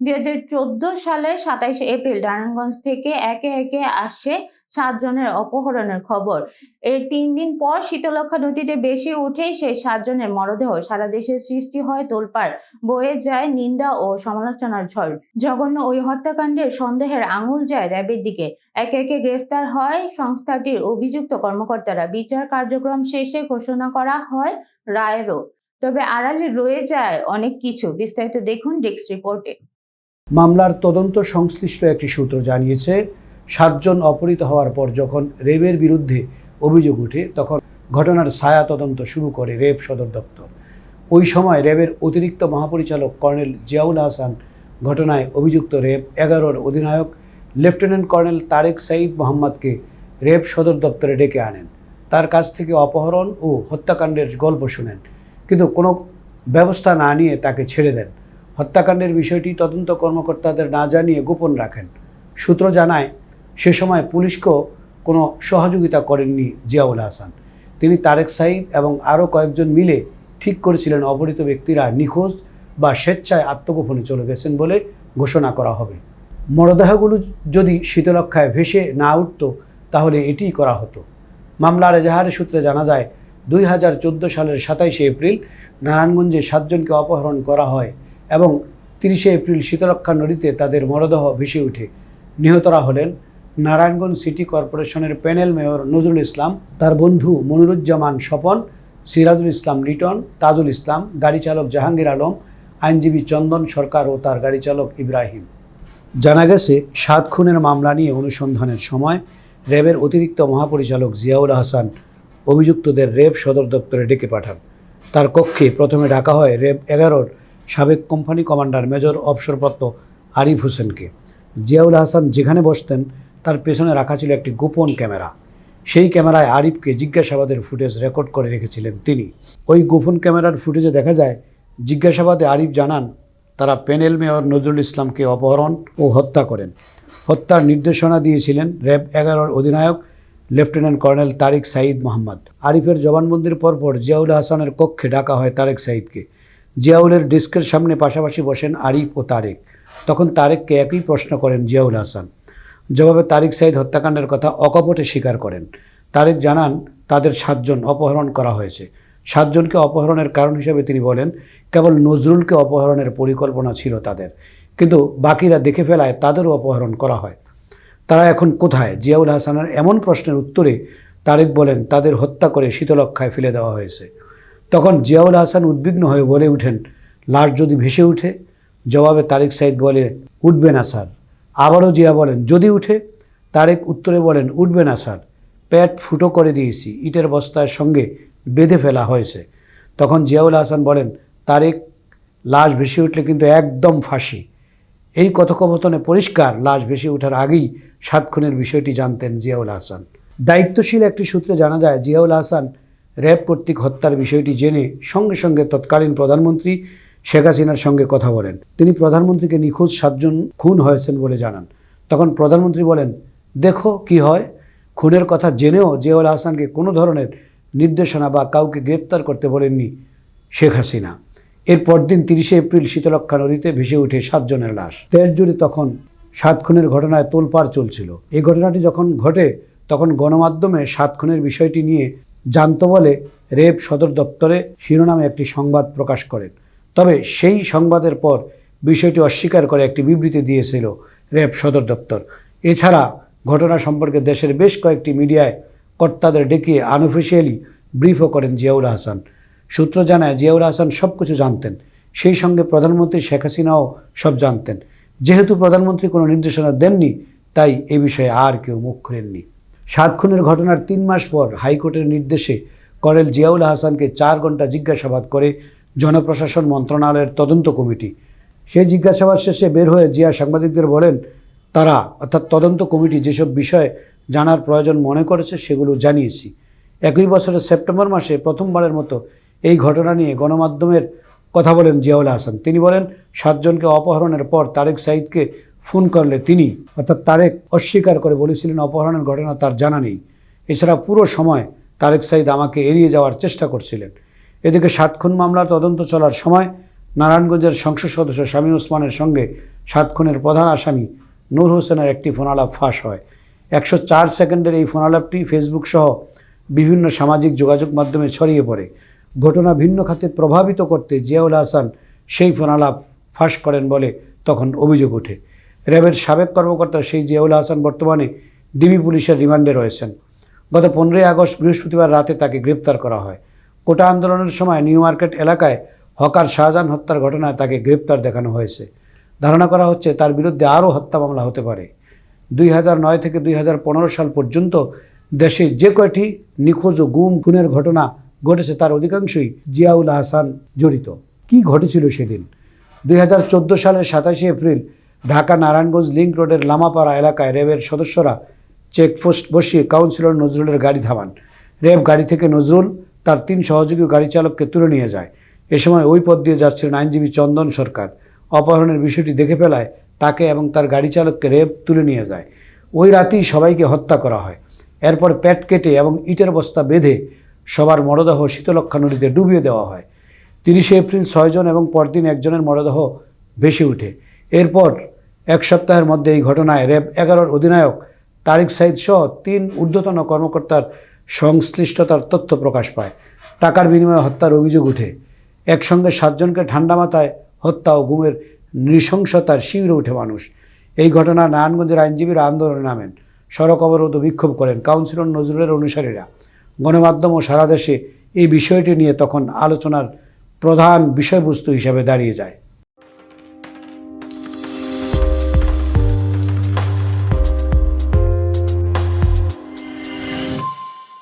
দুই হাজার চোদ্দ সালে সাতাইশে এপ্রিল নারায়ণগঞ্জ থেকে একে একে আসে সাতজনের অপহরণের খবর। এর তিন দিন পর শীতলক্ষা নদীতে বেশি উঠেই সেই সাতজনের মরদেহ সারা দেশে সৃষ্টি হয় তোলপাড়, বয়ে যায় নিন্দা ও সমালোচনার ঝড়। জঘন্য ওই হত্যাকাণ্ডের সন্দেহের আঙুল যায় র্যাবের দিকে। একে একে গ্রেফতার হয় সংস্থাটির অভিযুক্ত কর্মকর্তারা। বিচার কার্যক্রম শেষে ঘোষণা করা হয় রায়েরও। তবে আড়ালে রয়ে যায় অনেক কিছু। বিস্তারিত দেখুন ডেস্ক রিপোর্টে। মামলার তদন্ত সংশ্লিষ্ট একটি সূত্র জানিয়েছে, সাতজন অপহৃত হওয়ার পর যখন রেবের বিরুদ্ধে অভিযোগ ওঠে, তখন ঘটনার ছায়া তদন্ত শুরু করে রেব সদর দপ্তর। ওই সময় রেবের অতিরিক্ত মহাপরিচালক কর্নেল জিয়াউল হাসান ঘটনায় অভিযুক্ত রেব এগারোর অধিনায়ক লেফটেন্যান্ট কর্নেল তারেক সাঈদ মোহাম্মদকে রেব সদর দপ্তরে ডেকে আনেন। তার কাছ থেকে অপহরণ ও হত্যাকাণ্ডের গল্প শুনেন, কিন্তু কোনো ব্যবস্থা না নিয়ে তাকে ছেড়ে দেন। হত্যাকাণ্ডের বিষয়টি তদন্ত কর্মকর্তাদের না জানিয়ে গোপন রাখেন। সূত্র জানায়, সে সময় পুলিশকেও কোনো সহযোগিতা করেননি জিয়াউল হাসান। তিনি তারেক সাঈদ এবং আরও কয়েকজন মিলে ঠিক করেছিলেন অপহৃত ব্যক্তিরা নিখোঁজ বা স্বেচ্ছায় আত্মগোপনে চলে গেছেন বলে ঘোষণা করা হবে। মরদেহগুলো যদি শীতলক্ষায় ভেসে না উঠত, তাহলে এটিই করা হতো। মামলার এজাহারের সূত্রে জানা যায়, দুই হাজার চোদ্দ সালের সাতাইশে এপ্রিল নারায়ণগঞ্জে সাতজনকে অপহরণ করা হয়। এবং তিরিশে এপ্রিল শীতলক্ষা নদীতে তাদের মরদেহ ভেসে উঠে। নিহতরা হলেন নারায়ণগঞ্জ সিটি কর্পোরেশনের প্যানেল মেয়র নজরুল ইসলাম, তার বন্ধু মনিরুজ্জামান স্বপন, সিরাজুল ইসলাম লিটন, তাজুল ইসলাম গাড়ি চালক জাহাঙ্গীর আলম, আইনজীবী চন্দন সরকার ও তার গাড়ি চালক ইব্রাহিম। জানা গেছে, সাত খুনের মামলা নিয়ে অনুসন্ধানের সময় র্যাবের অতিরিক্ত মহাপরিচালক জিয়াউল হাসান অভিযুক্তদের র্যাব সদর দপ্তরে ডেকে পাঠান। তার কক্ষে প্রথমে ডাকা হয় র্যাব এগারোর সাবেক কোম্পানি কমান্ডার মেজর অবসরপ্রাপ্ত আরিফ হোসেনকে। জিয়াউল হাসান যেখানে বসতেন, তার পেছনে রাখা ছিল একটি গোপন ক্যামেরা। সেই ক্যামেরায় আরিফকে জিজ্ঞাসাবাদের ফুটেজ রেকর্ড করে রেখেছিলেন তিনি। ওই গোপন ক্যামেরার ফুটেজে দেখা যায়, জিজ্ঞাসাবাদে আরিফ জানান, তারা প্যানেল মেয়র নজরুল ইসলামকে অপহরণ ও হত্যা করেন। হত্যার নির্দেশনা দিয়েছিলেন র্যাব এগারোর অধিনায়ক লেফটেন্যান্ট কর্নেল তারিক সাঈদ মোহাম্মদ। আরিফের জবানবন্দির পরপর জিয়াউল হাসানের কক্ষে ডাকা হয় তারেক সাঈদকে। জিয়াউলের ডেস্কের সামনে পাশাপাশি বসেন আরিফ ও তারেক। তখন তারেককে একই প্রশ্ন করেন জিয়াউল হাসান। জবাবে তারিক সাঈদ হত্যাকাণ্ডের কথা অকপটে স্বীকার করেন। তারেক জানান, তাদের সাতজন অপহরণ করা হয়েছে। সাতজনকে অপহরণের কারণ হিসেবে তিনি বলেন, কেবল নজরুলকে অপহরণের পরিকল্পনা ছিল তাদের, কিন্তু বাকিরা দেখে ফেলায় তাদেরও অপহরণ করা হয়। তারা এখন কোথায়? জিয়াউল হাসানের এমন প্রশ্নের উত্তরে তারেক বলেন, তাদের হত্যা করে শীতলক্ষায় ফেলে দেওয়া হয়েছে। তখন জিয়াউল হাসান উদ্বিগ্ন হয়ে বলে উঠেন, লাশ যদি ভেসে উঠে? জবাবে তারেক সাইদ বলে, উঠবে না স্যার। আবারও জিয়া বলেন, যদি উঠে? তারেক উত্তরে বলেন, উঠবে না স্যার। প্যাট ফুটো করে দিয়েছি, ইটের বস্তার সঙ্গে বেঁধে ফেলা হয়েছে। তখন জিয়াউল হাসান বলেন, তারেক, লাশ ভেসে উঠলে কিন্তু একদম ফাঁসি। এই কথোপকথনে পরিষ্কার, লাশ ভেসে ওঠার আগেই সাত খুনের বিষয়টি জানতেন জিয়াউল হাসান। দায়িত্বশীল একটি সূত্রে জানা যায়, জিয়াউল হাসান র্যাব কর্তৃক হত্যার বিষয়টি জেনে সঙ্গে সঙ্গে তৎকালীন প্রধানমন্ত্রী শেখ হাসিনার সঙ্গে কথা বলেন। তিনি প্রধানমন্ত্রীকে নিখোঁজ সাতজন খুন হয়েছেন বলে জানান। তখন প্রধানমন্ত্রী বলেন, দেখো কি হয়, খুনের কথা জেনেও জিয়াউল হাসানকে কোনো ধরনের নির্দেশনা বা কাউকে গ্রেপ্তার করতে বলেননি শেখ হাসিনা। এর পরদিন তিরিশে এপ্রিল শীতলক্ষা নদীতে ভেসে ওঠে সাতজনের লাশ। দেশ জুড়ে তখন সাত খুনের ঘটনায় তোলপাড় চলছিল। এই ঘটনাটি যখন ঘটে, তখন গণমাধ্যমে সাত খুনের বিষয়টি নিয়ে জানতো বলে রেব সদর দপ্তরে শিরোনামে একটি সংবাদ প্রকাশ করেন। তবে সেই সংবাদের পর বিষয়টি অস্বীকার করে একটি বিবৃতি দিয়েছিল র্যাব সদর দপ্তর। এছাড়া ঘটনা সম্পর্কে দেশের বেশ কয়েকটি মিডিয়ায় কর্তাদের ডেকে আনঅফিসিয়ালি ব্রিফও করেন জিয়াউল হাসান সূত্র জানায় জিয়াউল হাসান সব কিছু জানতেন। সেই সঙ্গে প্রধানমন্ত্রী শেখ হাসিনাও সব জানতেন। যেহেতু প্রধানমন্ত্রী কোনো নির্দেশনা দেননি, তাই এ বিষয়ে আর কেউ মুখ খুলেননি। সাত খুনের ঘটনার তিন মাস পর হাইকোর্টের নির্দেশে কর্নেল জিয়াউল হাসানকে চার ঘণ্টা জিজ্ঞাসাবাদ করে জনপ্রশাসন মন্ত্রণালয়ের তদন্ত কমিটি। সেই জিজ্ঞাসাবাদ শেষে বের হয়ে জিয়া সাংবাদিকদের বলেন, তারা অর্থাৎ তদন্ত কমিটি যেসব বিষয় জানার প্রয়োজন মনে করেছে সেগুলো জানিয়েছি। একই বছরের সেপ্টেম্বর মাসে প্রথমবারের মতো এই ঘটনা নিয়ে গণমাধ্যমের কথা বলেন জিয়াউল হাসান। তিনি বলেন, সাতজনকে অপহরণের পর তারেক সাঈদকে ফোন করলে তিনি, অর্থাৎ তারেক, অস্বীকার করে বলেছিলেন অপহরণের ঘটনা তার জানা নেই। এছাড়া পুরো সময় তারেক সাঈদ আমাকে এড়িয়ে যাওয়ার চেষ্টা করছিলেন। এদিকে সাত খুন মামলার তদন্ত চলার সময় নারায়ণগঞ্জের সংসদ সদস্য শামী ওসমানের সঙ্গে সাত খুনের প্রধান আসামি নূর হোসেনের একটি ফোনালাপ ফাঁস হয়। একশো চার সেকেন্ডের এই ফোনালাপটি ফেসবুক সহ বিভিন্ন সামাজিক যোগাযোগ মাধ্যমে ছড়িয়ে পড়ে। ঘটনা ভিন্ন খাতে প্রভাবিত করতে জিয়াউল হাসান সেই ফোনালাপ ফাঁস করেন বলে তখন অভিযোগ ওঠে। র্যাবের সাবেক কর্মকর্তা সেই জিয়াউল হাসান বর্তমানে ডিবি পুলিশের রিমান্ডে রয়েছেন। গত পনেরোই আগস্ট বৃহস্পতিবার রাতে তাকে গ্রেপ্তার করা হয়। কোটা আন্দোলনের সময় নিউ মার্কেট এলাকায় হকার শাহজাহান হত্যার ঘটনায় তাকে গ্রেপ্তার দেখানো হয়েছে। ধারণা করা হচ্ছে তার বিরুদ্ধে আরও হত্যা মামলা হতে পারে। দুই নয় থেকে দুই হাজার পনেরো সাল পর্যন্ত দেশে যে কয়টি নিখোঁজ ও গুম খুনের ঘটনা ঘটেছে তার অধিকাংশই জিয়াউল হাসান জড়িত। কি ঘটেছিল সেদিন? দুই হাজার চোদ্দ সালের সাতাশে এপ্রিল ঢাকা নারায়ণগঞ্জ লিংক রোডের লামাপাড়া এলাকায় র্যাবের সদস্যরা চেকপোস্ট বসিয়ে কাউন্সিলর নজরুলের গাড়ি থামান। র্যাব গাড়ি থেকে নজরুল তার তিন সহযোগী গাড়ি চালককে তুলে নিয়ে যায়। এ সময় ওই পথ দিয়ে যাচ্ছিলেন আইনজীবী চন্দন সরকার। অপহরণের বিষয়টি দেখে ফেলায় তাকে এবং তার গাড়ি চালককে র্যাব তুলে নিয়ে যায়। ওই রাতেই সবাইকে হত্যা করা হয়। এরপর প্যাট কেটে এবং ইটের বস্তা বেঁধে সবার মরদেহ শীতলক্ষা নদীতে ডুবিয়ে দেওয়া হয়। তিরিশে এপ্রিল ছয়জন এবং পরদিন একজনের মরদেহ ভেসে ওঠে এরপর এক সপ্তাহের মধ্যে এই ঘটনায় র্যাব এগারোর অধিনায়ক তারিক সাইদ সহ তিন ঊর্ধ্বতন কর্মকর্তার সংশ্লিষ্টতার তথ্য প্রকাশ পায়। টাকার বিনিময়ে হত্যার অভিযোগ উঠে একসঙ্গে সাতজনকে ঠান্ডা মাথায় হত্যা ও গুমের নৃশংসতার শিবিরে উঠে মানুষ। এই ঘটনা নারায়ণগঞ্জের আইনজীবীরা আন্দোলনে নামেন। সড়ক অবরোধ বিক্ষোভ করেন কাউন্সিলর নজরুলের অনুসারীরা। গণমাধ্যম ও সারা দেশে এই বিষয়টি নিয়ে তখন আলোচনার প্রধান বিষয়বস্তু হিসাবে দাঁড়িয়ে যায়।